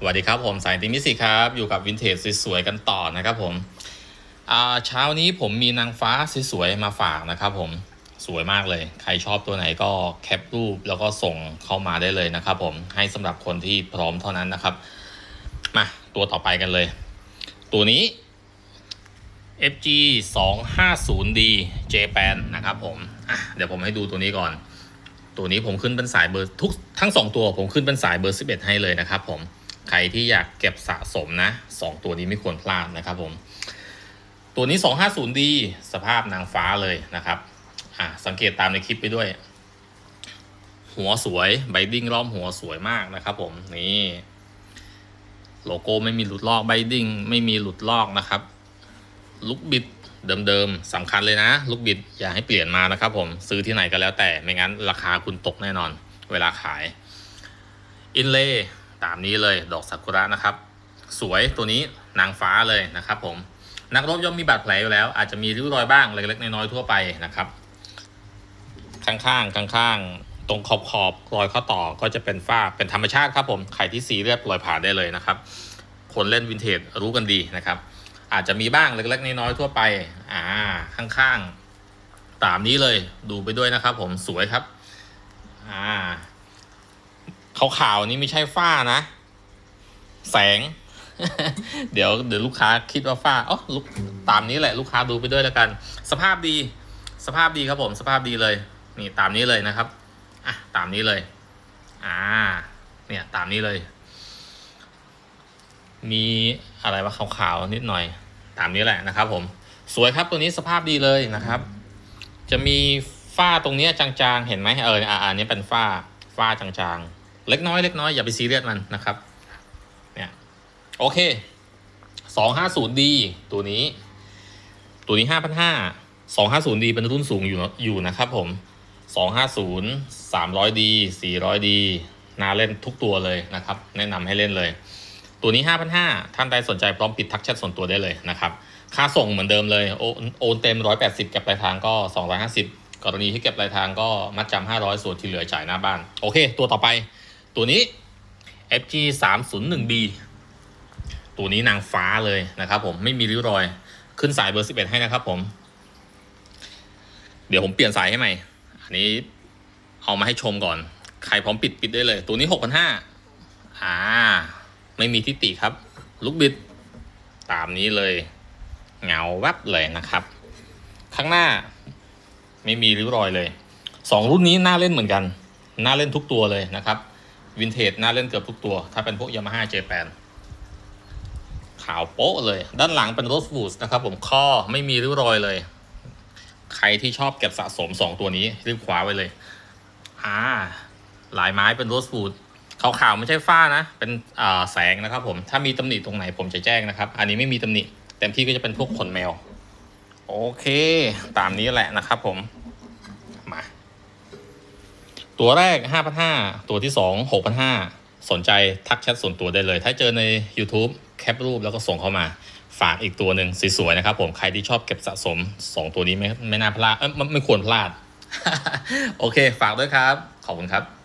สวัสดีครับผมสายติมิสิครับ อยู่กับวินเทจสวยๆกันต่อนะครับผมเช้านี้ผมมีนางฟ้าสวยๆมาฝากนะครับผมสวยมากเลย ใครชอบตัวไหนก็แคปรูปแล้วก็ส่งเข้ามาได้เลยนะครับผมให้สำหรับคนที่พร้อมเท่านั้นนะครับ มาตัวต่อไปกันเลย ตัวนี้ FG 2 5 0 D J8 นะครับผมเดี๋ยวผมให้ดูตัวนี้ก่อน ตัวนี้ผมขึ้นเป็นสายเบอร์ทุกทั้ง 2 ตัวผมขึ้นเป็นสายเบอร์ 11 ให้เลยนะครับผม ใครที่อยากเก็บสะสมนะ 2 ตัวนี้ไม่ควรพลาดนะครับผม ตัวนี้ 250D สภาพนางฟ้าเลยนะครับอะสังเกตตามในคลิปไปด้วย หัวสวยไบดิ้งล้อมหัวสวยมากนะครับผม นี่โลโก้ไม่มีหลุดลอกไบดิ้งไม่มีหลุดลอกนะครับ ลูกบิดเดิมๆสำคัญเลยนะ ลูกบิดอย่าให้เปลี่ยนมานะครับผมซื้อที่ไหนก็แล้วแต่ไม่งั้นราคาคุณตกแน่นอน เวลาขาย อินเลย์ ตามนี้เลยดอกซากุระนะครับ สวยตัวนี้นางฟ้าเลยนะครับผมนักรบย่อมมีบาดแผลอยู่แล้ว อาจจะมีริ้วรอยบ้างเล็กๆน้อยๆทั่วไปนะครับ ข้างๆข้างๆ ตรงขอบขอบรอยข้อต่อก็จะเป็นฝ้าเป็นธรรมชาติครับผมใครที่สีเลือดรอยผ่านได้เลยนะครับ คนเล่นวินเทจรู้กันดีนะครับ อาจจะมีบ้างเล็กๆน้อยๆทั่วไป อ่า ข้างๆ ตามนี้เลยดูไปด้วยนะครับ ผมสวยครับ อ่า ขาวๆนี้ไม่ใช่ฝ้านะ แสง เดี๋ยวเดี๋ยวลูกค้าคิดว่าฝ้าอ๋อลูกตามนี้แหละลูกค้าดูไปด้วยแล้วกัน สภาพดี สภาพดีครับผม สภาพดีเลย นี่ตามนี้เลยนะครับอะตามนี้เลย อ่า เนี่ยตามนี้เลย มีอะไรวะขาวๆนิดหน่อย ตามนี้แหละนะครับ ผม สวยครับตัวนี้สภาพดีเลยนะครับ จะมีฝ้าตรงนี้จางๆ เห็นไหมเอออ่าอันนี้เป็นฝ้าฝ้าจางๆ เล็กน้อยเล็กน้อยอย่าไปซีเรียสมันนะครับ เนี่ย โอเคสองห้าศูนย์ดีตัวนี้ ตัวนี้ห้าพันห้าสองห้าศูนย์ดีเป็นรุ่นสูงอยู่อยู่นะครับผมสองห้าศูนย์สามร้อยดีสี่ร้อยดีน่าเล่นทุกตัวเลยนะครับ แนะนำให้เล่นเลย ตัวนี้ 5,500 ท่านใดสนใจพร้อมปิดทักแชทส่วนตัวได้เลยนะครับ ค่าส่งเหมือนเดิมเลย โอนโอนเต็ม 180เก็บปลายทางก็ 250กรณีที่เก็บปลายทางก็มัดจำ500 ส่วนที่เหลือจ่ายหน้าบ้าน โอเค ตัวต่อไป ตัวนี้ FG 301B ตัวนี้นางฟ้าเลยนะครับผมไม่มีริ้วรอย ขึ้นสายเบอร์ 11 ให้นะครับผม เดี๋ยวผมเปลี่ยนสายให้ใหม่ อันนี้เอามาให้ชมก่อน ใครพร้อมปิดปิดได้เลย ตัวนี้ 6,500อ่า ไม่มีทิฏฐิครับ ลูกบิด ตามนี้เลย เงาแวบเลยนะครับ ข้างหน้าไม่มีริ้วรอยเลยสองรุ่นนี้น่าเล่นเหมือนกัน น่าเล่นทุกตัวเลยนะครับ วินเทจน่าเล่นเกือบทุกตัว ถ้าเป็นพวกยามาฮ่าเจแปนขาวโป๊ะเลย ด้านหลังเป็นโรสบูสนะครับผมข้อไม่มีริ้วรอยเลย ใครที่ชอบเก็บสะสมสองตัวนี้รีบคว้าไว้เลยอ่าหลายไม้เป็นโรสบูดขาวๆไม่ใช่ฝ้านะ เป็นอ่าแสงนะครับผม ถ้ามีตำหนิตรงไหนผมจะแจ้งนะครับ อันนี้ไม่มีตำหนิเต็มที่ก็จะเป็นพวกขนแมว โอเค ตามนี้แหละนะครับผม ตัวแรก 5,500 ตัวที่ 2 6,500 สนใจทักแชทส่วนตัวได้เลย ถ้าเจอใน YouTube แคปรูปแล้วก็ส่งเข้ามา ฝากอีกตัวหนึ่งสวยๆนะครับผมใครที่ชอบเก็บสะสม 2 ตัวนี้ไม่ไม่น่าพลาดเอ้ยไม่ไม่ควรพลาด โอเค ฝากด้วยครับ ขอบคุณครับ